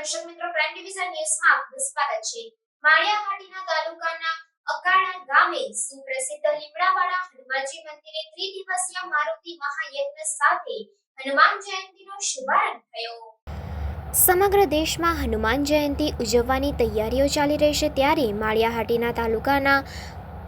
ન્યૂઝમાં આપનું સ્વાગત છે. માળિયાહાટીના તાલુકાના અકાળા ગામે સુપ્રસિદ્ધ લીમડાવાળા હનુમાનજી મંદિરે ત્રિદિવસીય મારુતિ મહાયજ્ઞ સાથે હનુમાન જયંતીનો શુભારંભ થયો. સમગ્ર દેશમાં હનુમાન જયંતી ઉજવવાની તૈયારીઓ ચાલી રહી છે ત્યારે માળિયાહાટીના તાલુકાના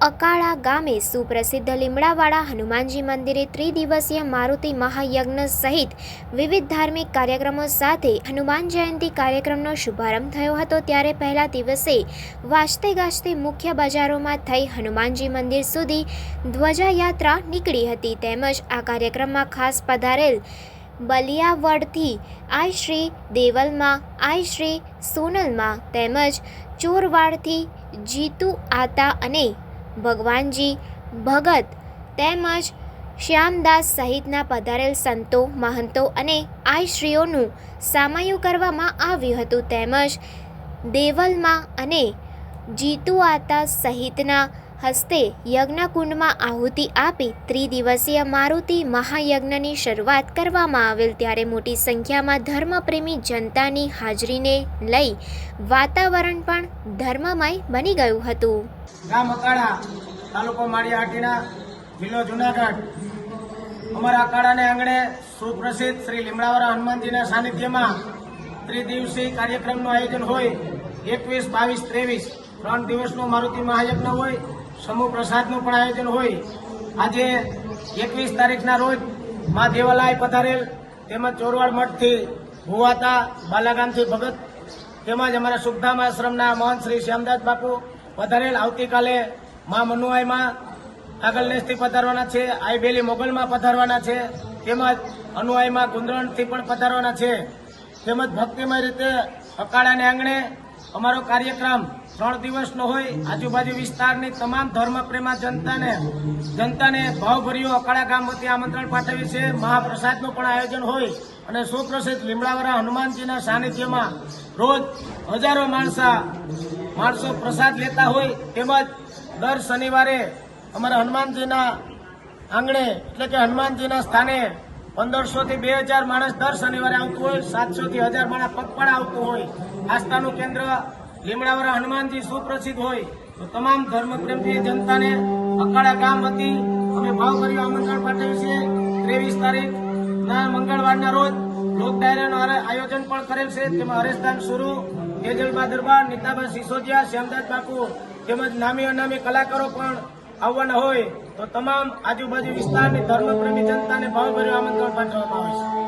અકાળા ગામે સુપ્રસિદ્ધ લીમડાવાળા હનુમાનજી મંદિરે ત્રિદિવસીય મારુતિ મહાયજ્ઞ સહિત વિવિધ ધાર્મિક કાર્યક્રમો સાથે હનુમાન જયંતિ કાર્યક્રમનો શુભારંભ થયો હતો. ત્યારે પહેલા દિવસે વાજતે ગાજતે મુખ્ય બજારોમાં થઈ હનુમાનજી મંદિર સુધી ધ્વજાયાત્રા નીકળી હતી. તેમજ આ કાર્યક્રમમાં ખાસ પધારેલ બલિયાવડથી આઈ શ્રી દેવલમાં, આઈ શ્રી સોનલમાં તેમજ ચોરવાડથી જીતુ આતા અને ભગવાનજી, ભગત તેમજ શ્યામદાસ સહિતના પધારેલ સંતો, મહંતો અને આઈશ્રીઓનું સામયું કરવામાં આવ્યું હતું. તેમજ દેવલમાં અને જીતુઆતા સહિતના હસ્તે યજ્ઞકુંડમાં આહુતિ આપી ત્રિદિવસીય મારુતિ મહાયજ્ઞની શરૂઆત કરવામાં આવેલ ત્યારે મોટી સંખ્યામાં ધર્મપ્રેમી જનતાની હાજરીને લઈ વાતાવરણ પણ ધર્મમય બની ગયું હતું. ગામ અકાળા, તાલુકો માળિયાહાટીના જિલ્લો જુનાગઢ. અમારા અકાળાને આંગણે સુપ્રસિદ્ધ શ્રી લીમડાવરા હનુમાનજીના સાનિધ્યમાં ત્રિદિવસીય કાર્યક્રમનું આયોજન હોય, એકવીસ, બાવીસ, ત્રેવીસ, ત્રણ દિવસનો મારુતિ મહાયજ્ઞ હોય સમૂહ પ્રસાદનું પણ આયોજન હોય. આજે એકવીસ તારીખના રોજ મા દેવાલાય પધારેલ તેમજ ચોરવાડ મઠથી ભુવાતા બાલાગામથી ભગત તેમજ અમારા સુખધામ આશ્રમના મહંત શ્રી શ્યામદાસ બાપુ પધારેલ. આવતીકાલે મા મનુઆઈમાં આગળ નેસથી પધારવાના છે. આઈબેલી મોગલમાં પધારવાના છે. તેમજ અનુઆઈમાં ગુંદરણથી પણ પધારવાના છે. તેમજ ભક્તિમય રીતે અકાળાને આંગણે અમારો કાર્યક્રમ ત્રણ દિવસનો હોય. આજુબાજુ વિસ્તારની તમામ ધર્મપ્રેમા જનતાને જનતાને ભાવભર્યું અકાળા ગામ વતી આમંત્રણ પાઠવ્યું છે મહાપ્રસાદનું પણ આયોજન હોય અને સુપ્રસિદ્ધ લીમડાવાળા હનુમાનજીના સાનિધ્યમાં રોજ હજારો માણસા, માણસો પ્રસાદ લેતા હોય. તેમજ દર શનિવારે અમારા હનુમાનજીના આંગણે, એટલે કે હનુમાનજીના સ્થાને પંદરસો થી બે હજાર માણસ દર શનિવારે આવતું હોય. સાતસો થી હજાર માણસ પગપાળા આવતું હોય. આસ્થાનું કેન્દ્ર લીમડાવાળા હનુમાનજી સુપ્રસિદ્ધ હોય, તો તમામ ધર્મપ્રેમી જનતાને અકાળા ગામ વતી અમે ભાવભર્યું આમંત્રણ પાઠવ્યું છે ત્રેવીસ તારીખ, ના, મંગળવારના રોજ લોક ડાયરાનું આયોજન પણ કરેલ છે. તેમાં હરેશદાન સુરુ તેજલબા દરબાર, નીતાબા સિસોદિયા, શ્યામદાસ બાપુ તેમજ નામી અનામી કલાકારો પણ આવવાના હોય, તો તમામ આજુબાજુ વિસ્તારની ધર્મપ્રેમી જનતાને ભાવભર્યું આમંત્રણ પાઠવવામાં આવે છે.